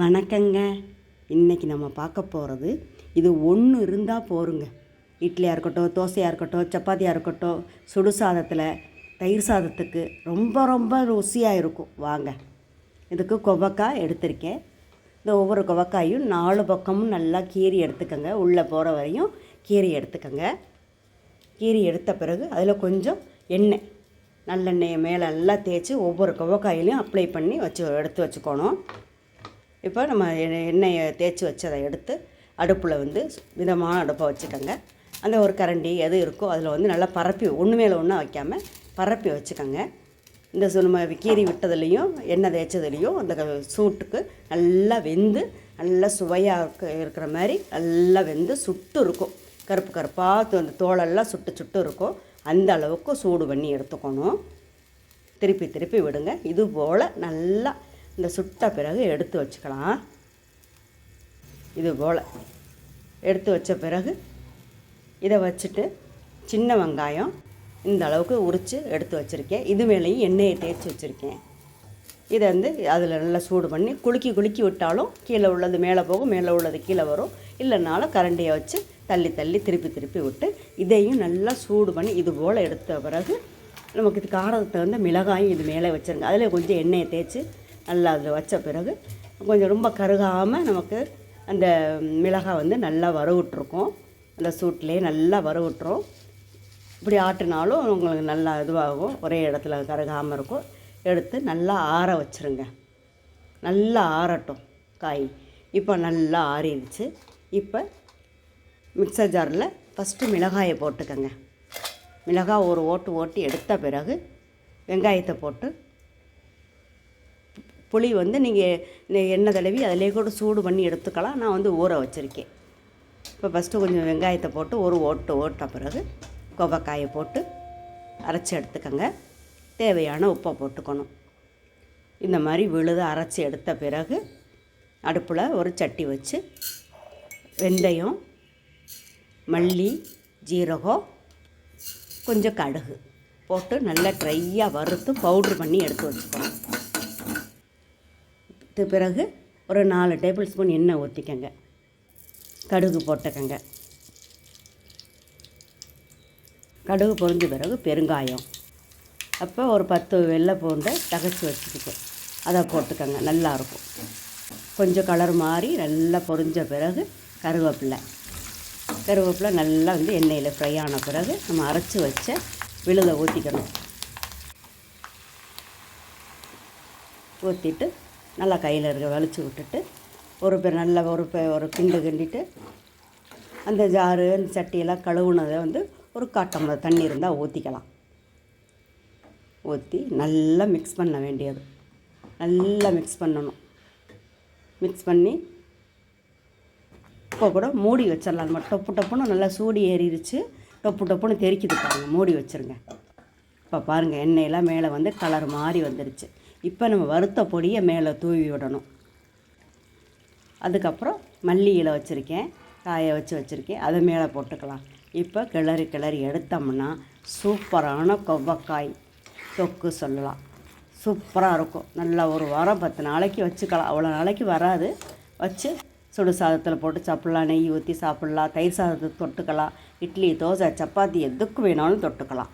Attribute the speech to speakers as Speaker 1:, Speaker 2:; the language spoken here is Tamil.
Speaker 1: வணக்கங்க. இன்றைக்கி நம்ம பார்க்க போகிறது இது ஒன்று இருந்தால் போருங்க. இட்லியாக இருக்கட்டும் தோசையாக இருக்கட்டும் சப்பாத்தியாக இருக்கட்டும் சுடு சாதத்தில் தயிர் சாதத்துக்கு ரொம்ப ரொம்ப ருசியாக இருக்கும். வாங்க. இதுக்கு கொவக்காய் எடுத்திருக்கேன். இந்த ஒவ்வொரு கொவக்காயும் நாலு பக்கமும் நல்லா கீறி எடுத்துக்கோங்க. உள்ளே போகிற வரையும் கீறி எடுத்துக்கோங்க. கீறி எடுத்த பிறகு அதில் கொஞ்சம் எண்ணெய் நல்லெண்ணெயை மேலே நல்லா தேய்ச்சி ஒவ்வொரு கொவக்காயிலையும் அப்ளை பண்ணி வச்சு எடுத்து வச்சுக்கணும். இப்போ நம்ம எண்ணெயை தேய்ச்சி வச்சதை எடுத்து அடுப்பில் வந்து மிதமான அடுப்பை வச்சுக்கோங்க. அந்த ஒரு கரண்டி எது இருக்கோ அதில் வந்து நல்லா பரப்பி ஒன்று மேலே ஒன்றா வைக்காமல் பரப்பி வச்சுக்கோங்க. இந்த நம்ம கீறி விட்டதுலேயும் எண்ணெய் தேய்ச்சதுலேயும் அந்த க- சூட்டுக்கு நல்லா வெந்து நல்லா சுவையாக இருக்க இருக்கிற மாதிரி நல்லா வெந்து சுட்டு இருக்கும். கருப்பு கருப்பாக அந்த தோலெல்லாம் சுட்டு சுட்டு இருக்கும். அந்த அளவுக்கு சூடு பண்ணி எடுத்துக்கணும். திருப்பி திருப்பி விடுங்க. இது போல் நல்லா இந்த சுட்ட பிறகு எடுத்து வச்சுக்கலாம். இது போல். எடுத்து வச்ச பிறகு இதை வச்சுட்டு சின்ன வெங்காயம் இந்த அளவுக்கு உரித்து எடுத்து வச்சுருக்கேன். இது மேலேயும் எண்ணெயை தேய்ச்சி வச்சுருக்கேன். இதை வந்து அதில் நல்லா சூடு பண்ணி குலுக்கி குலுக்கி விட்டாலும் கீழே உள்ளது மேலே போகும் மேலே உள்ளது கீழே வரும். இல்லைனாலும் கரண்டியை வச்சு தள்ளி தள்ளி திருப்பி திருப்பி விட்டு இதையும் நல்லா சூடு பண்ணி இது போல் எடுத்த பிறகு நமக்கு இது காரத்துக்கு வந்து மிளகாயும் இது மேலே வச்சுருங்க. அதில் கொஞ்சம் எண்ணெயை தேய்ச்சி நல்லா அதில் வச்ச பிறகு கொஞ்சம் ரொம்ப கருகாமல் நமக்கு அந்த மிளகாய் வந்து நல்லா வறுவிட்ருக்கும். அந்த சூட்லேயே நல்லா வறுவிட்டுரும் இப்படி ஆட்டினாலும் உங்களுக்கு நல்லா இதுவாகும். ஒரே இடத்துல கருகாமல் இருக்கும். எடுத்து நல்லா ஆற வச்சுருங்க. நல்லா ஆறட்டும் காய். இப்போ நல்லா ஆறிடுச்சு. இப்போ மிக்சர் ஜாரில் ஃபஸ்ட்டு மிளகாயை போட்டுக்கோங்க. மிளகாய் ஒரு ஓட்டு ஓட்டி எடுத்த பிறகு வெங்காயத்தை போட்டு புளி வந்து நீங்கள் எண்ணெய் தடவி அதிலே கூட சூடு பண்ணி எடுத்துக்கலாம். நான் வந்து ஊற வச்சுருக்கேன். இப்போ ஃபஸ்ட்டு கொஞ்சம் வெங்காயத்தை போட்டு ஒரு ஓட்டு ஓட்ட பிறகு கொவக்காயை போட்டு அரைச்சி எடுத்துக்கோங்க. தேவையான உப்பை போட்டுக்கணும். இந்த மாதிரி விழுது அரைச்சி எடுத்த பிறகு அடுப்பில் ஒரு சட்டி வச்சு வெந்தயம் மல்லி ஜீரகம் கொஞ்சம் கடுகு போட்டு நல்லா ட்ரையாக வறுத்து பவுட்ரு பண்ணி எடுத்து வச்சுக்கணும். பிறகு ஒரு நாலு டேபிள் ஸ்பூன் எண்ணெய் ஊற்றிக்கங்க கடுகு போட்டுக்கங்க. கடுகு பொறிஞ்ச பிறகு பெருங்காயம். அப்போ ஒரு பத்து வெள்ளை பூண்டை தகச்சி வச்சுக்கிட்டு அதை போட்டுக்கங்க. நல்லாயிருக்கும் கொஞ்சம் கலர் மாறி நல்லா பொரிஞ்ச பிறகு கருவேப்பிலை. கருவேப்பிலை நல்லா வந்து எண்ணெயில் ஃப்ரை ஆன பிறகு நம்ம அரைச்சி வச்ச விழுதை ஊற்றிக்கணும் ஊற்றிட்டு நல்லா கையில் இருக்க வலிச்சு விட்டுட்டு ஒரு பேர் நல்லா ஒரு பே ஒரு கிண்டு கிண்டிட்டு அந்த ஜாரு அந்த சட்டியெல்லாம் கழுவுனதை வந்து ஒரு காட்டம்பது தண்ணி இருந்தால் ஊற்றிக்கலாம் ஊற்றி நல்லா மிக்ஸ் பண்ண வேண்டியது. நல்லா மிக்ஸ் பண்ணணும். மிக்ஸ் பண்ணி இப்போ கூட மூடி வச்சிடலாம். நம்ம டொப்பு டப்புன்னு நல்லா சூடி ஏறிடுச்சு. டொப்பு டப்புன்னு தெறிக்குது பாருங்கள் மூடி வச்சுருங்க. இப்போ பாருங்கள் எண்ணெயெல்லாம் மேலே வந்து கலர் மாறி வந்துருச்சு. இப்போ நம்ம வறுத்த பொடியை மேலே தூவி விடணும். அதுக்கப்புறம் மல்லி இலை வச்சுருக்கேன் காய வச்சு வச்சுருக்கேன். அதை மேலே போட்டுக்கலாம். இப்போ கிளறி கிளறி எடுத்தோம்னா சூப்பரான கொவ்வக்காய் தொக்கு சொல்லலாம். சூப்பராக இருக்கும். நல்லா ஒரு வாரம் பத்து நாளைக்கு வச்சுக்கலாம். அவ்வளோ நாளைக்கு வராது. வச்சு சுடு சாதத்தில் போட்டு சாப்பிட்லாம். நெய் ஊற்றி சாப்பிட்லாம். தயிர் சாதத்தை தொட்டுக்கலாம். இட்லி தோசை சப்பாத்தி எதுக்கு வேணாலும் தொட்டுக்கலாம்.